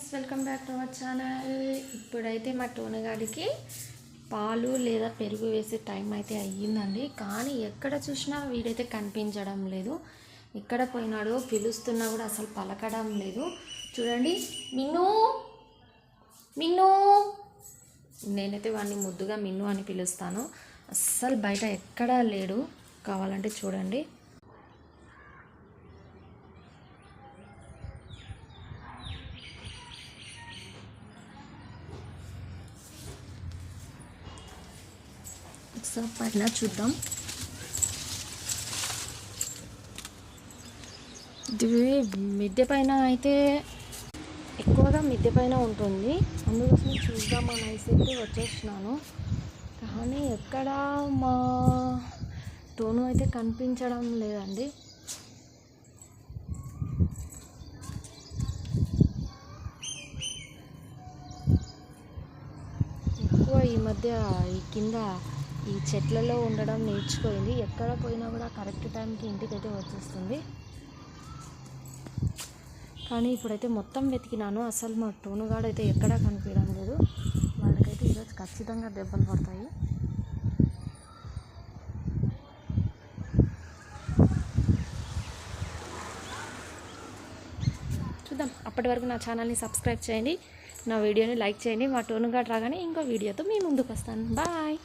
Friends welcome back to our channel. ఇప్పుడైతే మా టోనగాడికి పాలు లేదా పెరుగు వేసే టైం అయితే అయ్యిందండి. కానీ ఎక్కడ చూసినా వీడైతే కనిపించడం లేదు. ఎక్కడ పోయినాడో పిలుస్తున్నా కూడా అసలు పలకడం లేదు. చూడండి మిన్ను మిన్ను. నేనైతే వాడిని ముద్దుగా మిన్ను అని పిలుస్తాను. అస్సలు బయట ఎక్కడా లేడు. కావాలంటే చూడండి. ఒకసారి పైన చూద్దాం. ఇది మిద్దె పైన అయితే ఎక్కువగా మిద్దె పైన ఉంటుంది. అందుకోసం చూద్దాం అనేసి అయితే వచ్చేసినాను కానీ ఎక్కడ మా టోను అయితే కనిపించడం లేదండి. ఎక్కువ ఈ మధ్య ఈ కింద ఈ చెట్లలో ఉండడం నేర్చుకోయింది. ఎక్కడ పోయినా కూడా కరెక్ట్ టైంకి ఇంటికైతే వచ్చేస్తుంది. కానీ ఇప్పుడైతే మొత్తం వెతికినాను. అసలు మా టోనుగాడు అయితే ఎక్కడా కనిపించడం లేదు. వాడికైతే ఈరోజు ఖచ్చితంగా దెబ్బలు పడతాయి. చూద్దాం. అప్పటి వరకు నా ఛానల్ని సబ్స్క్రైబ్ చేయండి. నా వీడియోని లైక్ చేయండి. మా టోనుగాడు రాగానే ఇంకో వీడియోతో మీ ముందుకు వస్తాను బాయ్.